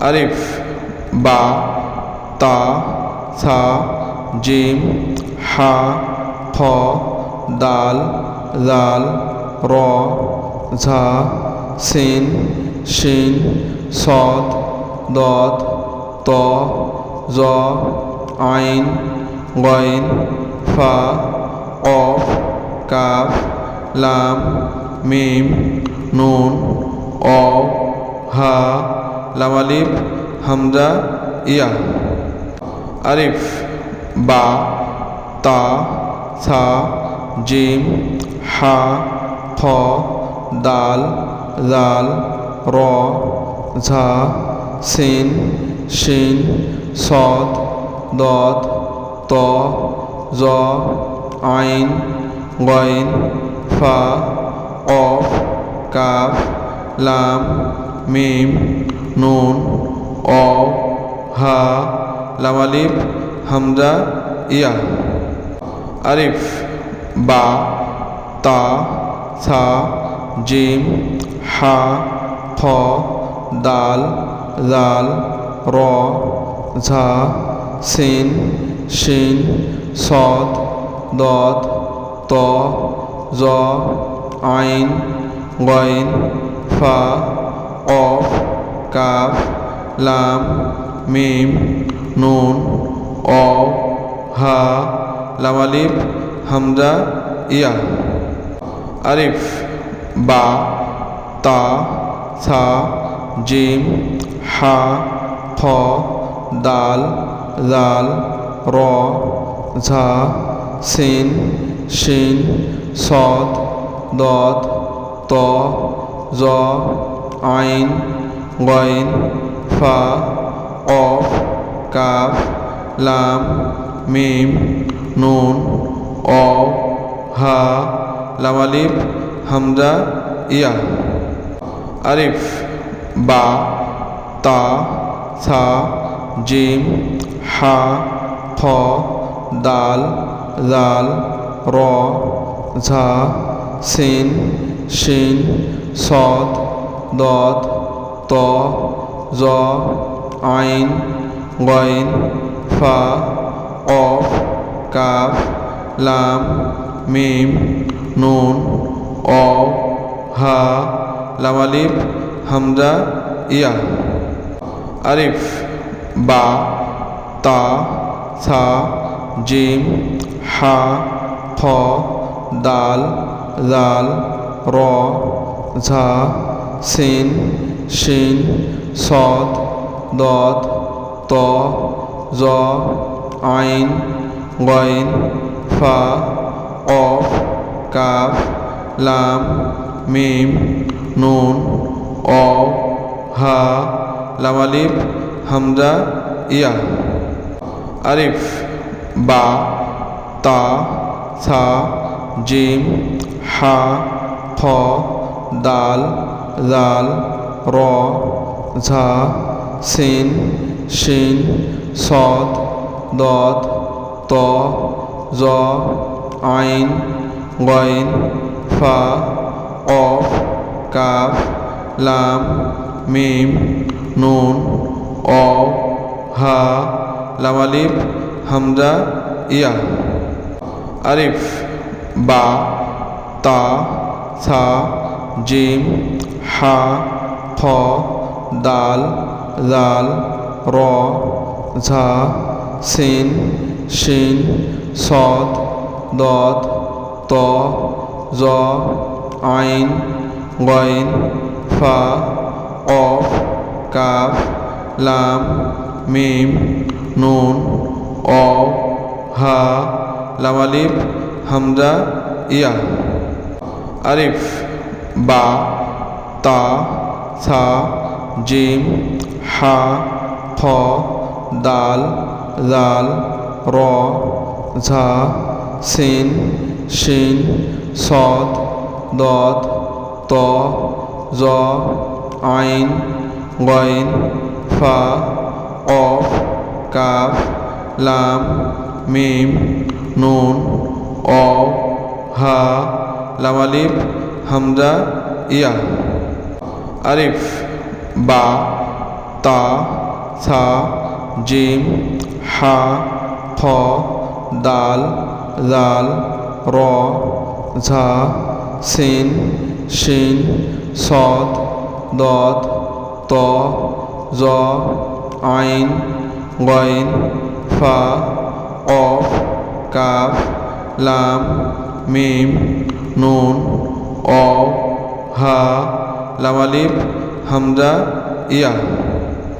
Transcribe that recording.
আরিফ বা, তা, সা, জিম, হা খ দাল, জাল, র, ঝা, সিন, শিন, সদ, দদ, ত, জ, আইন, গইন, ফা, অফ, কাফ, লাম, মিম, নুন, অ, হা লামালিফ হামজা, ইয়া। আরিফ, বা, তা, সা, জিম, হা খ দাল, জাল, র, ঝা, সিন, শিন, সদ, দদ, ত, জ, আইন, গইন, ফা, অফ, কাফ, লাম মিম, নুন অ হা লামালিফ হামজা, ইয়া। আরিফ, বা, তা, সা, জিম, হা খ দাল, জাল, র, ঝা, সিন, শিন, সদ, দদ, ত, জ, আইন, গইন, ফা অফ, কাফ, লাম, মিম, নুন অ হা লামালিফ হামজা, ইয়া। আরিফ, বা, তা, সা, জিম, হা খ দাল, জাল, র, ঝা, সিন, শিন, সদ, দদ, ত, জ আইন, গইন, ফা, অফ, কাফ, লাম, মিম, নুন, অ, হা লামালিফ হামজা, ইয়া। আরিফ, বা, তা, সা, জিম, হা খ দাল, জাল, র, ঝা, সিন, শিন, সদ দদ, ত, জ, আইন, গইন, ফা, অফ, কাফ, লাম, মিম, নুন, অ, হা লামালিফ হামজা, ইয়া। আরিফ, বা, তা, সা, জিম, হা খ দাল, জাল, র, ঝা সিন শিন সদ, দদ, ত, জ, আইন গইন ফা, অফ, কাফ, লাম, মিম, নুন, অ, হা লামালিফ হামজা, ইয়া। আরিফ, বা, তা, সা, জিম, হা খ দাল জাল র, ঝা, সিন, শিন, সদ, দদ, ত, জ, আইন, গইন, ফা, অফ, কাফ, লাম, মিম, নুন, অ, হা লামালিফ হামজা, ইয়া। আরিফ বা, তা, সা, জিম হা খ দাল জাল র ঝা সিন শিন সদ দদ ত জ আইন গইন ফা অফ কাফ লাম মিম নুন অ হা লামালিফ হামজা ইয়া আরিফ বা তা, সা, জিম, হা খ দাল, জাল, র, ঝা, সিন, শিন, সদ, দদ, ত, জ, আইন, গইন, ফা, অফ, কাফ, লাম, মিম, নুন, অ, হা লামালিফ হামজা, ইয়া। আরিফ, বা, তা, সা, জিম, হা খ দাল, জাল, র, ঝা, সিন, শিন, সদ দত ত, জ, আইন, গইন, ফা, অফ, কাফ, লাম, মিম, নুন, অ, হা লামালিফ হামজা ইয়া।